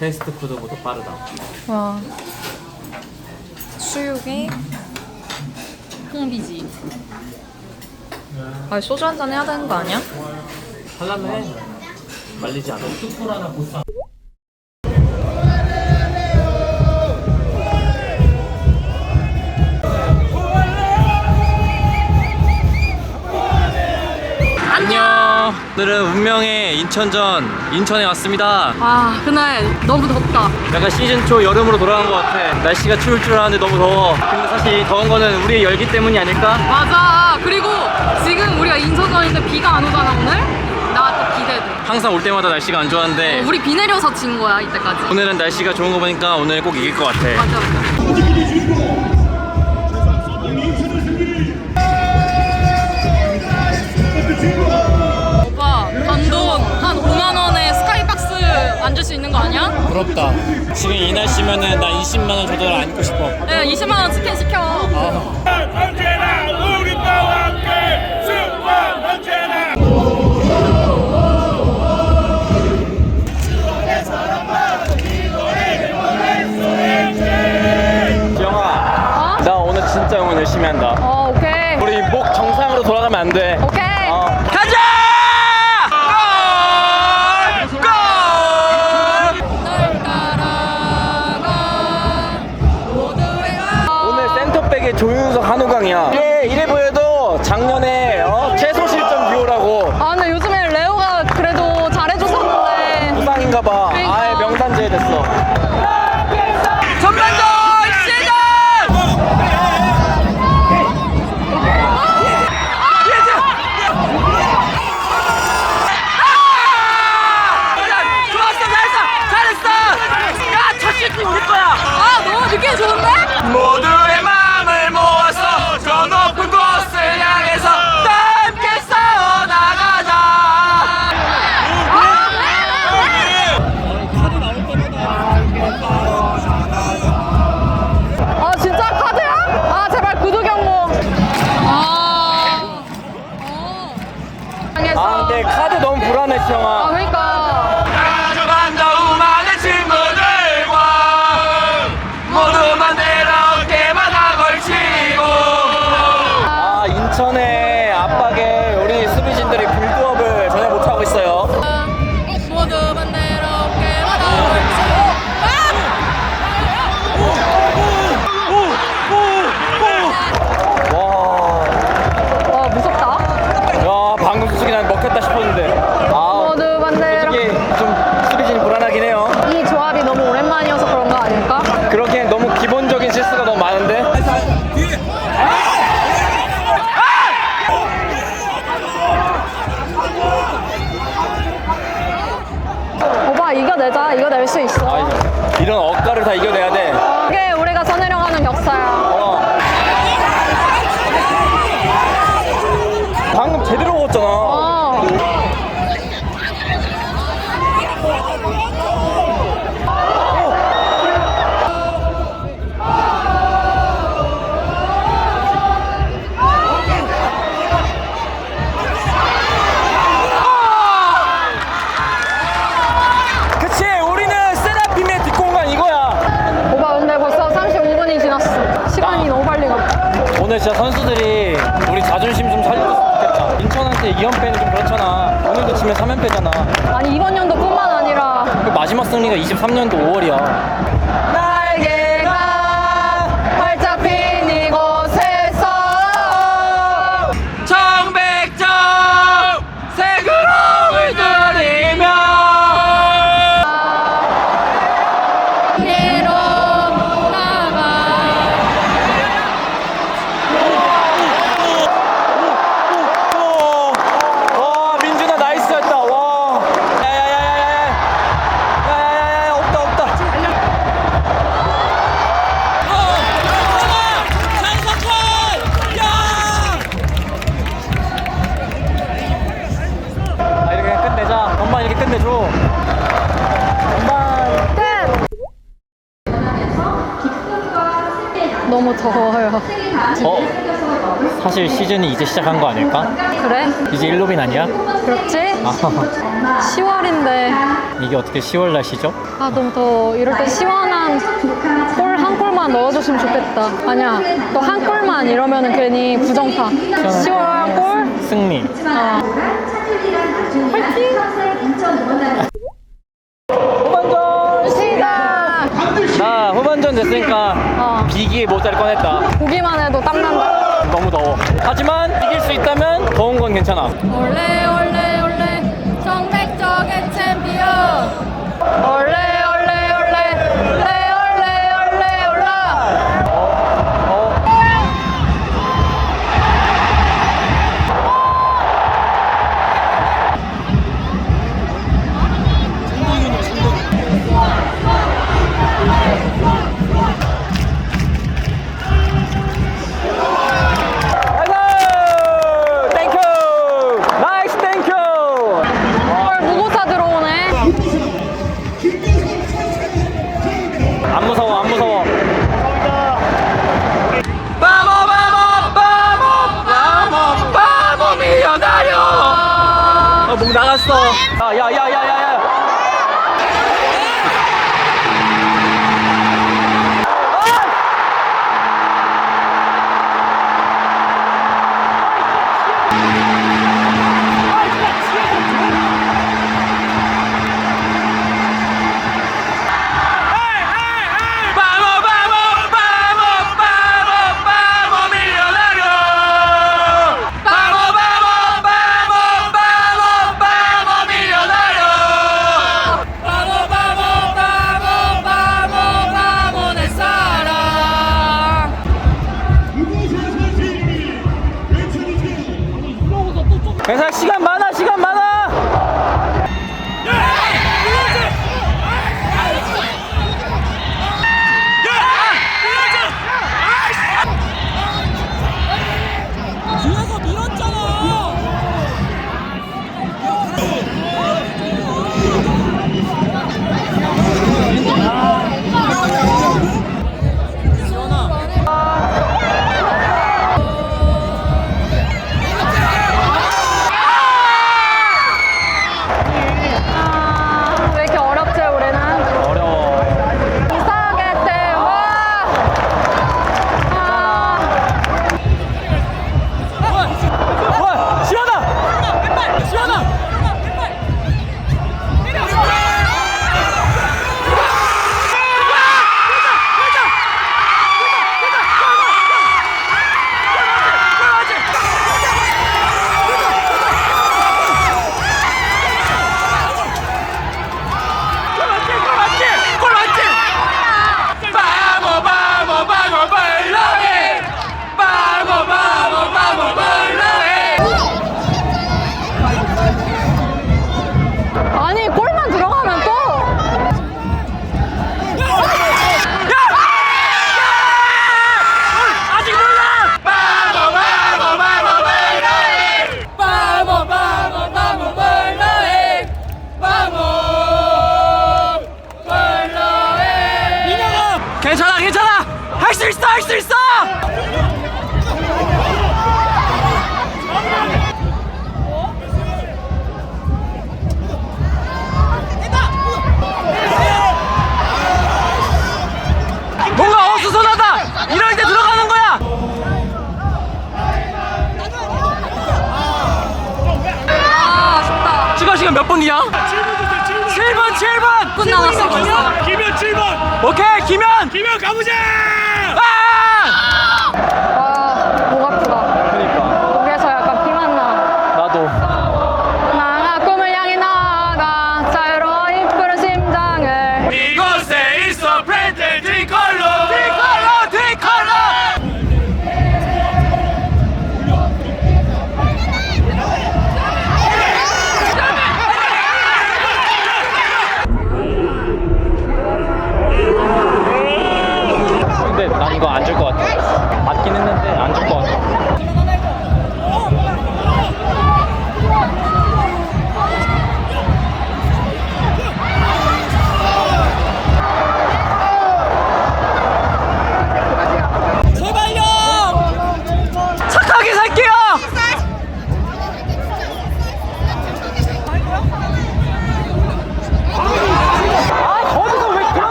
패스트푸드보다 빠르다. 와. 수육에 홍비지. 아 소주 한 잔 해야 되는 거 아니야? 할라면 해. 말리지 않아. 오늘은 운명의 인천전 인천에 왔습니다. 아 그날 너무 덥다. 약간 시즌 초 여름으로 돌아간 것 같아. 날씨가 추울 줄 알았는데 너무 더워. 근데 사실 이 더운 거는 우리의 열기 때문이 아닐까? 맞아. 그리고 지금 우리가 인천전인데 비가 안 오잖아 오늘. 나 또 기대돼. 항상 올 때마다 날씨가 안 좋았는데 우리 비 내려서 진 거야 이때까지. 오늘은 날씨가 좋은 거 보니까 오늘 꼭 이길 것 같아. 맞아 맞아. 오빠 단돈 한 5만 원에 스카이박스 앉을 수 있는 거 아니야? 부럽다. 지금 이 날씨면은 나 20만 원 줘도 안고 싶어. 네 20만 원 치킨 시켜. 다 이겨내야 돼 오늘 진짜 선수들이 우리 자존심 좀 살려줬으면 좋겠다. 인천한테 2연패는 좀 그렇잖아. 오늘도 지면 3연패잖아. 아니 이번 연도뿐만 아니라 그 마지막 승리가 23년도 5월이야. 너무 더워요 어? 사실 시즌이 이제 시작한 거 아닐까? 그래? 이제 일로빈 아니야? 그렇지? 아, 10월인데 이게 어떻게 10월 날씨죠? 아 너무 더워 이럴 때 시원한 골 한 골만 넣어줬으면 좋겠다 아니야 또 한 골만 이러면은 괜히 부정타 10월 골? 승리. 어. 꺼냈다. 보기만 해도 땀난다 너무 더워. 하지만 이길 수 있다면 더운 건 괜찮아. 올레 나갔어. 야 야야야야야 괜찮아 괜찮아. 할 수 있어 할 수 있어. 뭔가 어수선하다. 이럴 때 들어가는 거야. 아, 아쉽다. 시간 몇 분이야? 7분 7분 6분 남았어 벌써 김현 7번 오케이 김현. 김현 가보자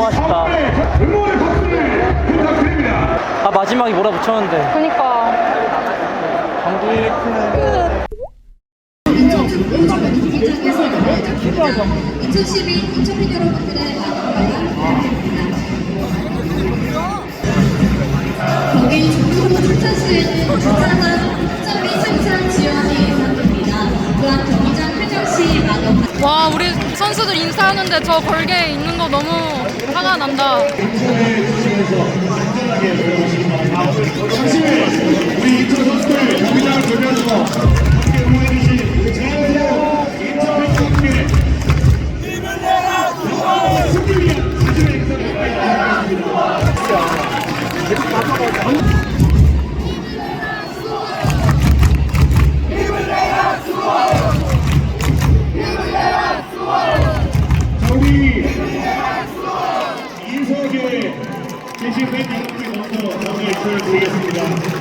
너무 아쉽다. 아 마지막에 뭐라 붙였는데. 그니까. 경기 끝. 2012 인천팬 여러분들의 인사하는데 저 걸개 있는 거 너무 화가 난다. 우리 인천 선수들 경기장을 돌면서 함께 응원해주신 우리 자연스러운 인천 팬분들께 승리를 위한 자신 인석